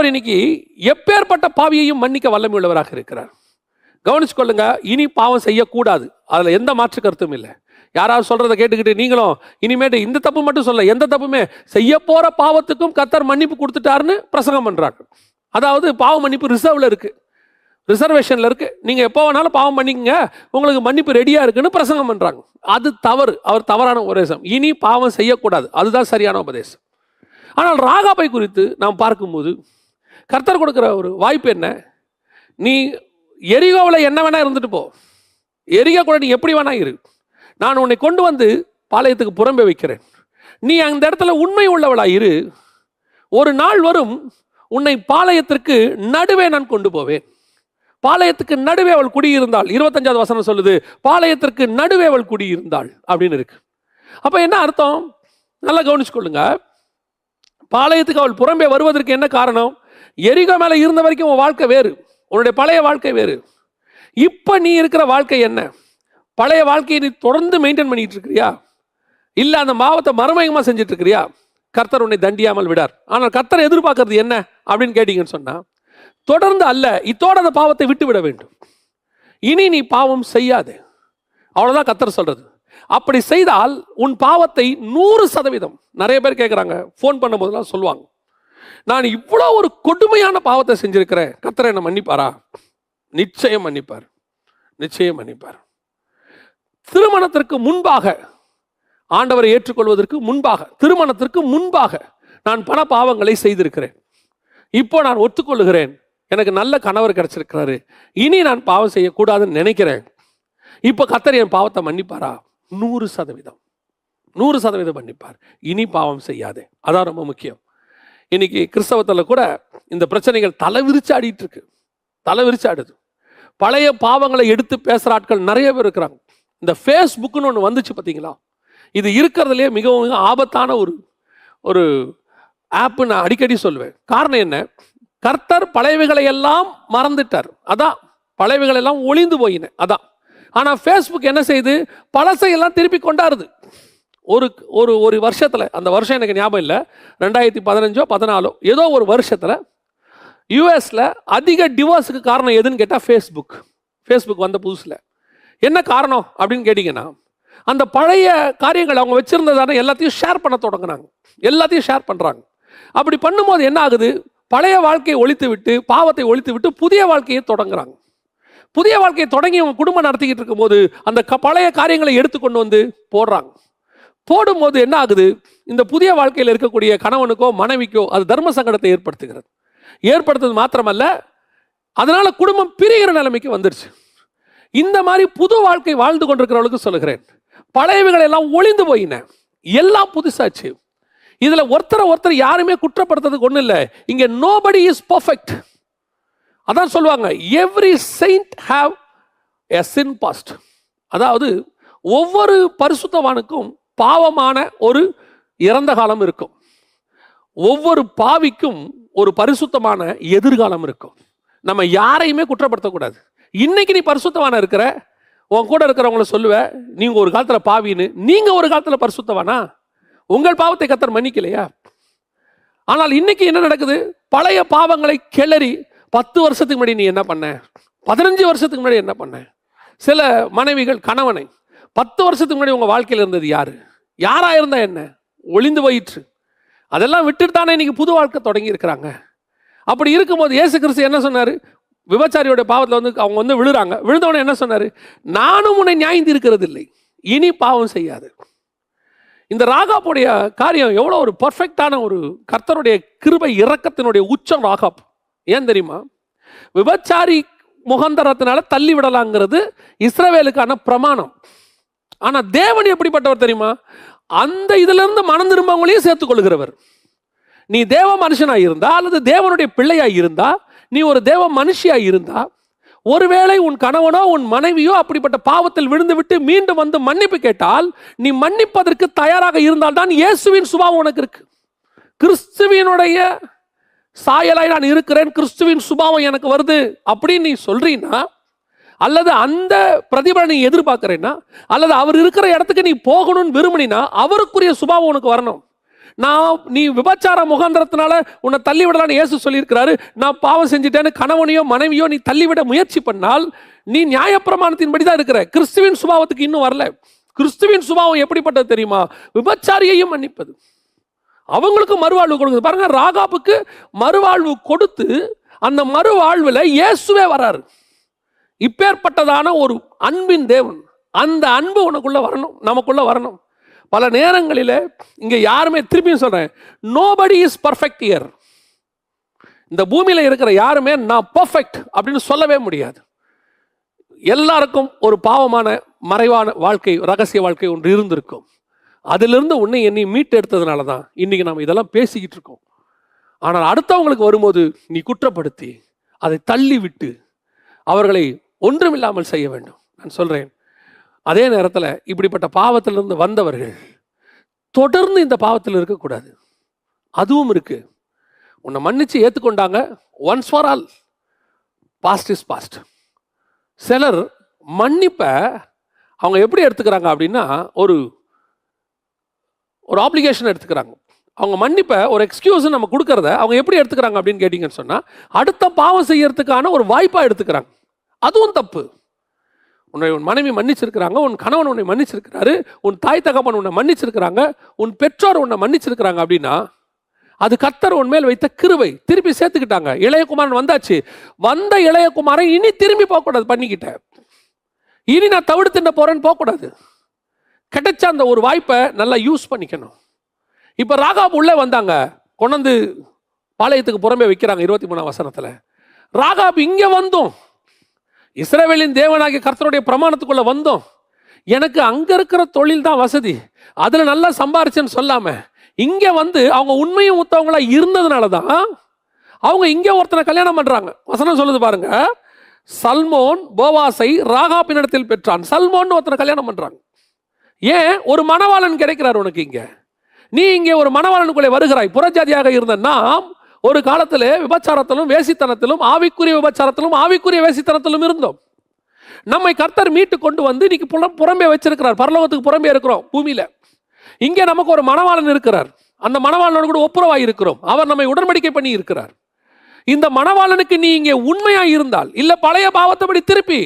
ஆண்டவர் இன்னைக்கு எப்பேற்பட்ட பாவியையும் மன்னிக்க வல்லமை உள்ளவராக இருக்கிறார். கவனிச்சு கொள்ளுங்க இனி பாவம் செய்யக்கூடாது. அதில் எந்த மாற்று கருத்தும் இல்லை. யாராவது சொல்றதை கேட்டுக்கிட்டு நீங்களும் இனிமேட்டு இந்த தப்பு மட்டும் சொல்ல எந்த தப்புமே செய்ய போற பாவத்துக்கும் கத்தர் மன்னிப்பு கொடுத்துட்டாருன்னு பிரசங்கம் பண்றாங்க. அதாவது பாவ மன்னிப்பு ரிசர்வ்ல இருக்கு. ரிசர்வேஷன்ல இருக்கு. நீங்க எப்போ வேணாலும் பாவம் பண்ணிக்கங்க உங்களுக்கு மன்னிப்பு ரெடியா இருக்குன்னு பிரசங்கம் பண்றாங்க. அது தவறு. அவர் தவறான உபதேசம். இனி பாவம் செய்யக்கூடாது. அதுதான் சரியான உபதேசம். ஆனால் ராகாபை குறித்து நாம் பார்க்கும்போது கர்த்தர் கொடுக்குற ஒரு வாய்ப்பு என்ன? நீ எரிகோவில் என்ன வேணால் இருந்துட்டு போ. எரிகோ கூட நீ எப்படி வேணா இரு. நான் உன்னை கொண்டு வந்து பாளையத்துக்கு புறம்பே வைக்கிறேன். நீ அந்த இடத்துல உண்மை உள்ளவளாக இரு. ஒரு நாள் வரும் உன்னை பாளையத்திற்கு நடுவே நான் கொண்டு போவேன். பாளையத்துக்கு நடுவே அவள் குடியிருந்தாள். இருபத்தஞ்சாவது வசனம் சொல்லுது பாளையத்திற்கு நடுவே அவள் குடியிருந்தாள். அப்படின்னு இருக்கு. அப்போ என்ன அர்த்தம்? நல்லா கவனிச்சுக்கொள்ளுங்க. பாளையத்துக்கு அவள் புறம்பே வருவதற்கு என்ன காரணம்? எரிகோ மேல இருந்த வரைக்கும் உன் வாழ்க்கை வேறு. உன்னுடைய பழைய வாழ்க்கை வேறு. இப்ப நீ இருக்கிற வாழ்க்கை என்ன? பழைய வாழ்க்கையை நீ தொடர்ந்து மெயின்டைன் பண்ணிட்டு இருக்கிறியா? இல்லை அந்த மாவத்தை மறுமயமாக செஞ்சுட்டு இருக்கிறியா? கர்த்தர் உன்னை தண்டியாமல் விடார். ஆனால் கர்த்தர் எதிர்பார்க்கறது என்ன அப்படின்னு கேட்டீங்கன்னு சொன்னா தொடர்ந்து அல்ல இத்தோட அந்த பாவத்தை விட்டு விட வேண்டும். இனி நீ பாவம் செய்யாது. அவ்வளவுதான் கர்த்தர் சொல்றது. அப்படி செய்தால் உன் பாவத்தை நூறு சதவீதம் நிறைய பேர் கேட்குறாங்க ஃபோன் பண்ணும்போதெல்லாம் சொல்லுவாங்க. நான் இவ்வளோ ஒரு கொடுமையான பாவத்தை செஞ்சுருக்கிறேன். கத்தரை என்னை மன்னிப்பாரா? நிச்சயம் மன்னிப்பார். நிச்சயம் மன்னிப்பார். திருமணத்திற்கு முன்பாக ஆண்டவரை ஏற்றுக்கொள்வதற்கு முன்பாக திருமணத்திற்கு முன்பாக நான் பண பாவங்களை செய்திருக்கிறேன். இப்போ நான் ஒத்துக்கொள்ளுகிறேன். எனக்கு நல்ல கணவர் கிடைச்சிருக்கிறாரு. இனி நான் பாவம் செய்யக்கூடாதுன்னு நினைக்கிறேன். இப்போ கத்தர் என் பாவத்தை மன்னிப்பாரா? நூறு சதவீதம். நூறு சதவீதம் மன்னிப்பார். இனி பாவம் செய்யாதே. அதான் ரொம்ப முக்கியம். இன்னைக்கு கிறிஸ்தவத்தில் கூட இந்த பிரச்சனைகள் தலை விரிச்சு ஆடிட்டு இருக்கு. தலை விரிச்சு ஆடுது. பழைய பாவங்களை எடுத்து பேசுகிற ஆட்கள் நிறைய பேர் இருக்கிறாங்க. இந்த ஃபேஸ்புக்குன்னு ஒன்று வந்துச்சு பார்த்தீங்களா இது இருக்கிறதுலே மிகவும் மிக ஆபத்தான ஒரு ஒரு ஆப்பு நான் அடிக்கடி சொல்லுவேன். காரணம் என்ன? கர்த்தர் பழையவைகளை எல்லாம் மறந்துட்டார். அதான் பழையவைகள் எல்லாம் ஒளிந்து போயின. அதான். ஆனால் ஃபேஸ்புக் என்ன செய்யுது பழசையெல்லாம் திருப்பி கொண்டாடுது ஒரு ஒரு ஒரு வருஷத்தில் அந்த வருஷம் எனக்கு ஞாபகம் இல்லை. ரெண்டாயிரத்தி பதினஞ்சோ பதினாலோ ஏதோ ஒரு வருஷத்தில் யூஎஸில் அதிக டிவோர்ஸுக்கு காரணம் எதுன்னு கேட்டால் ஃபேஸ்புக் ஃபேஸ்புக் வந்த புதுசில். என்ன காரணம் அப்படின்னு கேட்டிங்கன்னா அந்த பழைய காரியங்கள் அவங்க வச்சுருந்ததான எல்லாத்தையும் ஷேர் பண்ண தொடங்கினாங்க எல்லாத்தையும் ஷேர் பண்ணுறாங்க அப்படி பண்ணும்போது என்ன ஆகுது? பழைய வாழ்க்கையை ஒழித்து விட்டு பாவத்தை ஒழித்து விட்டு புதிய வாழ்க்கையை தொடங்குறாங்க. புதிய வாழ்க்கையை தொடங்கி அவங்க குடும்பம் நடத்திக்கிட்டு இருக்கும்போது அந்த க- பழைய காரியங்களை எடுத்துக்கொண்டு வந்து போடுறாங்க. போடும்போது என்ன ஆகுது இந்த புதிய வாழ்க்கையில் இருக்கக்கூடிய கணவனுக்கோ மனைவிக்கோ அது தர்ம சங்கடத்தை ஏற்படுத்துகிறது. ஏற்படுத்துறது மாத்திரமல்ல அதனால குடும்பம் பிரிகிற நிலைமைக்கு வந்துடுச்சு இந்த மாதிரி புது வாழ்க்கை வாழ்ந்து கொண்டிருக்கிறவளுக்கு சொல்லுகிறேன். பழையவைகள் எல்லாம் ஒளிந்து போயின. எல்லாம் புதுசாச்சு. இதில் ஒருத்தரை ஒருத்தர் யாருமே குற்றப்படுத்துறதுக்கு ஒன்றும் இல்லை. இங்கே நோபடி இஸ் பர்ஃபெக்ட் அதான் சொல்லுவாங்க every saint have a sin past அதாவது ஒவ்வொரு பரிசுத்தவானுக்கும் பாவமான ஒரு இறந்த காலம் இருக்கும். ஒவ்வொரு பாவிக்கும் ஒரு பரிசுத்தமான எதிர்காலம் இருக்கும். நம்ம யாரையுமே குற்றப்படுத்தக்கூடாது. இன்னைக்கு நீ பரிசுத்தவான இருக்கிற? உன் கூட இருக்கிறவங்கள சொல்லுவ நீங்க ஒரு காலத்துல பாவின்னு. நீங்க ஒரு காலத்துல பரிசுத்தவானா? உங்கள் பாவத்தை கத்தர் மன்னிக்கலையா? ஆனால் இன்னைக்கு என்ன நடக்குது? பழைய பாவங்களை கிளறி பத்து வருஷத்துக்கு முன்னாடி நீ என்ன பண்ண? பதினஞ்சு வருஷத்துக்கு முன்னாடி என்ன பண்ண? சில மனைவிகள் கணவனை பத்து வருஷத்துக்கு முன்னாடி உங்க வாழ்க்கையில் இருந்தது யாரு? யாராக இருந்தால் என்ன? ஒளிந்து போயிற்று அதெல்லாம் விட்டுட்டு தானே இன்னைக்கு புது வாழ்க்கை தொடங்கி இருக்கிறாங்க அப்படி இருக்கும்போது இயேசு கிறிஸ்து என்ன சொன்னார்? விபச்சாரியோட பாவத்தில் வந்து அவங்க வந்து விழுறாங்க. விழுந்தவன என்ன சொன்னாரு? நானும் உன்னை நியாயந்தி இருக்கிறது இல்லை இனி பாவம் செய்யாது. இந்த ராகாப்புடைய காரியம் எவ்வளோ ஒரு பர்ஃபெக்டான ஒரு கர்த்தருடைய கிருபை இறக்கத்தினுடைய உச்சம் ராகாப். ஏன் தெரியுமா? விபச்சாரி முகந்தரத்தினால தள்ளி விடலாங்கிறது இஸ்ரவேலுக்கான பிரமாணம். ஆனால் தேவன் எப்படிப்பட்டவர் தெரியுமா? அந்த இதிலிருந்து மனம் திரும்பவங்களையும் சேர்த்துக் கொள்கிறவர் நீ தேவ மனுஷனாக இருந்தா அல்லது தேவனுடைய பிள்ளையாக இருந்தா நீ ஒரு தேவ மனுஷியாக இருந்தா ஒருவேளை உன் கணவனோ உன் மனைவியோ அப்படிப்பட்ட பாவத்தில் விழுந்து விட்டு மீண்டும் வந்து மன்னிப்பு கேட்டால் நீ மன்னிப்பதற்கு தயாராக இருந்தால்தான் இயேசுவின் சுபாவம் உனக்கு இருக்கு. கிறிஸ்துவினுடைய சாயலாய் நான் இருக்கிறேன் கிறிஸ்துவின் சுபாவம் எனக்கு வருது அப்படின்னு நீ சொல்றீன்னா அல்லது அந்த பிரதிபலனை நீ எதிர்பார்க்கிறேன்னா அல்லது அவர் இருக்கிற இடத்துக்கு நீ போகணும்னு விரும்பினா அவருக்குரிய சுபாவம் உனக்கு வரணும். நான் நீ விபச்சார முகாந்திரத்தினால உன்னை தள்ளி விடலான்னு இயேசு சொல்லியிருக்கிறாரு. நான் பாவம் செஞ்சுட்டேன்னு கணவனையோ மனைவியோ நீ தள்ளிவிட முயற்சி பண்ணால் நீ நியாயப்பிரமாணத்தின்படி தான் இருக்கிற. கிறிஸ்துவின் சுபாவத்துக்கு இன்னும் வரல. கிறிஸ்துவின் சுபாவம் எப்படிப்பட்டது தெரியுமா? விபச்சாரியையும் மன்னிப்பது. அவங்களுக்கு மறுவாழ்வு கொடுக்குது. பாருங்க ராகாப்புக்கு மறுவாழ்வு கொடுத்து அந்த மறுவாழ்வில் இயேசுவே வராரு. இப்பேற்பட்டதான ஒரு அன்பின் தேவன். அந்த அன்பு உனக்குள்ளே வரணும் நமக்குள்ளே வரணும். பல நேரங்களில் இங்கே யாருமே திருப்பியும் சொல்கிறேன் நோபடி இஸ் பர்ஃபெக்ட் இயர் இந்த பூமியில் இருக்கிற யாருமே நான் பர்ஃபெக்ட் அப்படின்னு சொல்லவே முடியாது. எல்லாருக்கும் ஒரு பாவமான மறைவான வாழ்க்கை ரகசிய வாழ்க்கை ஒன்று இருந்திருக்கும். அதிலிருந்து உன்னை என்னை மீட்டெடுத்ததுனால தான் இன்றைக்கி நம்ம இதெல்லாம் பேசிக்கிட்டு இருக்கோம். ஆனால் அடுத்தவங்களுக்கு வரும்போது நீ குற்றப்படுத்தி அதை தள்ளி விட்டு அவர்களை ஒன்றுமில்லாமல் செய்ய வேண்டும். நான் சொல்கிறேன் அதே நேரத்தில் இப்படிப்பட்ட பாவத்திலிருந்து வந்தவர்கள் தொடர்ந்து இந்த பாவத்தில் இருக்கக்கூடாது. அதுவும் இருக்குது உன்னை மன்னிச்சு ஏற்றுக்கொண்டாங்க once for all past is past சிலர் மன்னிப்பை அவங்க எப்படி எடுத்துக்கிறாங்க அப்படின்னா ஒரு ஒரு ஆப்ளிகேஷன் எடுத்துக்கிறாங்க. அவங்க மன்னிப்பை ஒரு எக்ஸ்கியூஸ் நம்ம கொடுக்கறத அவங்க எப்படி எடுத்துக்கிறாங்க அப்படின்னு கேட்டிங்கன்னு சொன்னால் அடுத்த பாவம் செய்யறதுக்கான ஒரு வாய்ப்பாக எடுத்துக்கிறாங்க. அதுவும் தப்பு. உன்னை உன் மனைவி மன்னிச்சிருக்கிறாங்க உன் கணவன் உன்னை மன்னிச்சிருக்கிறாரு உன் தாய் தகப்பன் உன்னை மன்னிச்சிருக்கிறாங்க உன் பெற்றோர் உன்னை மன்னிச்சிருக்கிறாங்க அப்படின்னா அது கத்தர் உன் மேல் வைத்த கிருவை திருப்பி சேர்த்துக்கிட்டாங்க. இளையகுமாரன் வந்தாச்சு. வந்த இளையகுமாரன் இனி திரும்பி போகக்கூடாது பண்ணிக்கிட்ட. இனி நான் தவிடு தின்ன போறேன்னு போகக்கூடாது. கிடைச்ச அந்த ஒரு வாய்ப்பை நல்லா யூஸ் பண்ணிக்கணும். இப்போ ராகாப் உள்ளே வந்தாங்க. கொண்டாந்து பாளையத்துக்கு புறம்பே வைக்கிறாங்க இருபத்தி மூணாம் வசனத்தில். ராகாப் இங்கே வந்தோம் இஸ்ரேவேலின் தேவனாகி கர்த்தருடைய பிரமாணத்துக்குள்ள வந்தோம். எனக்கு அங்க இருக்கிற தொழில் தான் வசதி. அதுல நல்லா சம்பாரிச்சேன்னு சொல்லாம இங்க வந்து அவங்க உண்மையும் ஊத்தவங்களா இருந்ததுனால தான் அவங்க இங்க ஒருத்தனை கல்யாணம் பண்றாங்க. வசனம் சொல்லுது பாருங்க. சல்மோன் போவாசை ராகாப்பினிடத்தில் பெற்றான். சல்மோன் ஒருத்தனை கல்யாணம் பண்றாங்க. ஏன்? ஒரு மணவாளன் கிடைக்கிறார் உனக்கு இங்க. நீ இங்கே ஒரு மணவாளனுக்குள்ளே வருகிறாய். புறஜாதியாக இருந்த நாம் ஒரு காலத்தில் விபச்சாரத்திலும் வேசித்தனத்திலும் ஆவிக்குரிய விபச்சாரத்திலும் ஆவிக்குரிய வேசித்தனத்திலும் இருந்தோம். நம்மை கர்த்தர் மீட்டு கொண்டு வந்து இன்னைக்கு புலம் புறம்பே வச்சிருக்கிறார். பரலோகத்துக்கு புறம்பே இருக்கிறோம் பூமியில. இங்கே நமக்கு ஒரு மணவாளன் இருக்கிறார். அந்த மணவாளனோடு கூட ஒப்புரவாக இருக்கிறோம். அவர் நம்மை உடன்படிக்கை பண்ணி இருக்கிறார். இந்த மணவாளனுக்கு நீ இங்கே உண்மையாக இருந்தால் இல்லை பழைய பாவத்தைப்படி திருப்பி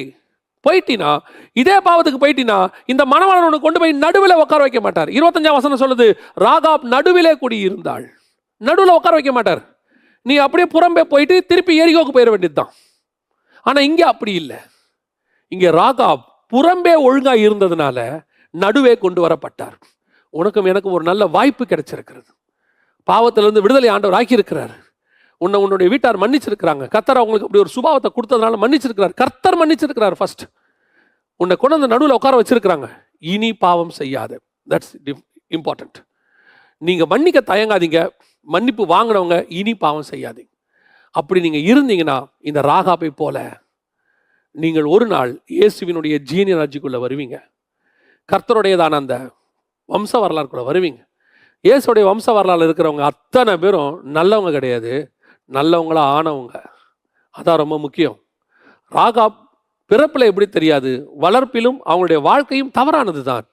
போயிட்டினா இதே பாவத்துக்கு போயிட்டினா இந்த மணவாளனோட கொண்டு போய் நடுவில் உட்கார வைக்க மாட்டார். இருபத்தஞ்சாம் வசனம் சொல்லுது ராகாப் நடுவிலே குடி இருந்தாள் நடுவில் உட்கார வைக்க மாட்டார். நீ அப்படியே புறம்பே போயிட்டு திருப்பி எரிகோக்கு போயிட வேண்டியது தான் ஆனால் இங்கே அப்படி இல்லை. இங்கே ராகா புறம்பே ஒழுங்காக இருந்ததுனால நடுவே கொண்டு வரப்பட்டார். உனக்கும் எனக்கும் ஒரு நல்ல வாய்ப்பு கிடைச்சிருக்கிறது. பாவத்திலிருந்து விடுதலை ஆண்டவர் ஆக்கியிருக்கிறார் உன்னை உன்னுடைய வீட்டார் மன்னிச்சிருக்கிறாங்க. கர்த்தர் அவங்களுக்கு அப்படி ஒரு சுபாவத்தை கொடுத்ததுனால மன்னிச்சிருக்கிறார். கர்த்தர் மன்னிச்சிருக்கிறார் ஃபர்ஸ்ட் உன்னை கொண்டு அந்த நடுவில் உட்கார வச்சிருக்கிறாங்க. இனி பாவம் செய்யாத. தட்ஸ் இம்பார்ட்டன்ட் நீங்கள் மன்னிக்க தயங்காதீங்க. மன்னிப்பு வாங்கினவங்க இனி பாவம் செய்யாதீங்க. அப்படி நீங்கள் இருந்தீங்கன்னா இந்த ராகாப்பை போல நீங்கள் ஒரு நாள் இயேசுவினுடைய ஜீனியராஜிக்குள்ளே வருவீங்க. கர்த்தருடையதான அந்த வம்ச வரலாறுக்குள்ளே வருவீங்க. இயேசுடைய வம்ச வரலாறு இருக்கிறவங்க அத்தனை பேரும் நல்லவங்க கிடையாது. நல்லவங்களா ஆனவங்க. அதான் ரொம்ப முக்கியம். ராகா பிறப்பில் எப்படி தெரியாது? வளர்ப்பிலும் அவங்களுடைய வாழ்க்கையும் தவறானது தான்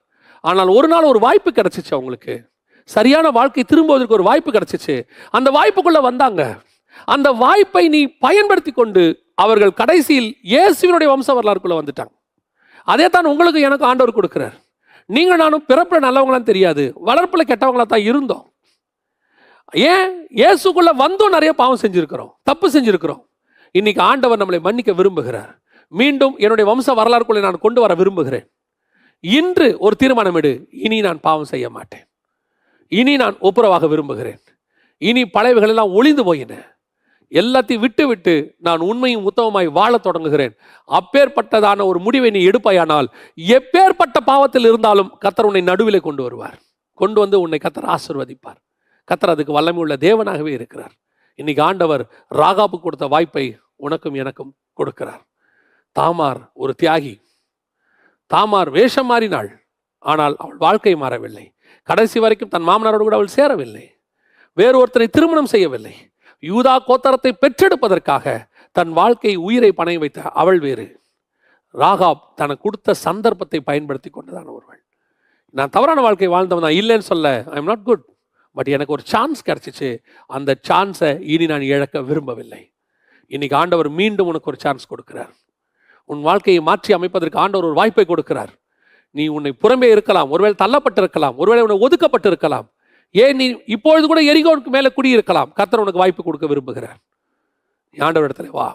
ஆனால் ஒரு நாள் ஒரு வாய்ப்பு கிடைச்சிச்சு அவங்களுக்கு. சரியான வாழ்க்கை திரும்புவதற்கு ஒரு வாய்ப்பு கிடைச்சிச்சு. அந்த வாய்ப்புக்குள்ள வந்தாங்க. அந்த வாய்ப்பை நீ பயன்படுத்தி கொண்டு அவர்கள் கடைசியில் இயேசுவினுடைய வம்ச வரலாறுக்குள்ள வந்துட்டாங்க. அதே தான் உங்களுக்கு எனக்கு ஆண்டவர் கொடுக்கிறார். நீங்கள் நானும் பிறப்பில் நல்லவங்களாம் தெரியாது. வளர்ப்பில் கெட்டவங்களா தான் இருந்தோம். ஏன்? இயேசுக்குள்ள வந்தும் நிறைய பாவம் செஞ்சுருக்கிறோம். தப்பு செஞ்சுருக்கிறோம். இன்னைக்கு ஆண்டவர் நம்மளை மன்னிக்க விரும்புகிறார். மீண்டும் என்னுடைய வம்ச வரலாறுக்குள்ளே நான் கொண்டு வர விரும்புகிறேன். இன்று ஒரு தீர்மானம் எடு. இனி நான் பாவம் செய்ய மாட்டேன். இனி நான் ஒப்புரவாக விரும்புகிறேன். இனி பழையவைகள் எல்லாம் ஒளிந்து போயின. எல்லாத்தையும் விட்டு விட்டு நான் உண்மையும் உத்தமமாய் வாழத் தொடங்குகிறேன். அப்பேற்பட்டதான ஒரு முடிவை நீ எடுப்பாயானால் எப்பேற்பட்ட பாவத்தில் இருந்தாலும் கத்தர் உன்னை நடுவிலே கொண்டு வருவார். கொண்டு வந்து உன்னை கத்தர் ஆசிர்வதிப்பார். கத்தர் அதுக்கு வல்லமை உள்ள தேவனாகவே இருக்கிறார். இன்னைக்கு ஆண்டவர் ராகாப்பு கொடுத்த வாய்ப்பை உனக்கும் எனக்கும் கொடுக்கிறார். தாமார் ஒரு தியாகி. தாமார் வேஷம் மாறினாள். ஆனால் அவள் வாழ்க்கை மாறவில்லை. கடைசி வரைக்கும் தன் மாமனாரோடு கூட அவள் சேரவில்லை. வேறு ஒருத்தரை திருமணம் செய்யவில்லை. யூதா கோத்தரத்தை பெற்றெடுப்பதற்காக தன் வாழ்க்கை உயிரை பணைய வைத்த அவள் வேறு. ராகாப் தனக்கு கொடுத்த சந்தர்ப்பத்தை பயன்படுத்தி கொண்டதான ஒருவள் நான் தவறான வாழ்க்கை வாழ்ந்தவன் தான் இல்லைன்னு சொல்ல I am not good but எனக்கு ஒரு சான்ஸ் கிடைச்சிச்சு. அந்த சான்ஸை இனி நான் இழக்க விரும்பவில்லை. இன்னைக்கு ஆண்டவர் மீண்டும் உனக்கு ஒரு சான்ஸ் கொடுக்கிறார். உன் வாழ்க்கையை மாற்றி அமைப்பதற்கு ஆண்டவர் ஒரு வாய்ப்பை கொடுக்கிறார். நீ உன்னை புறம்பே இருக்கலாம் ஒருவேளை தள்ளப்பட்டிருக்கலாம் ஒருவேளை உன்னை ஒதுக்கப்பட்டிருக்கலாம். ஏன் நீ இப்பொழுது கூட எரிகோனுக்கு மேலே குடியிருக்கலாம்? கர்த்தர் உனக்கு வாய்ப்பு கொடுக்க விரும்புகிறார். நீ ஆண்டவர் இடத்துல வா.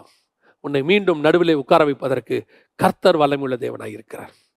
உன்னை மீண்டும் நடுவிலே உட்கார வைப்பதற்கு கர்த்தர் வல்லமையுள்ள தேவனாக இருக்கிறார்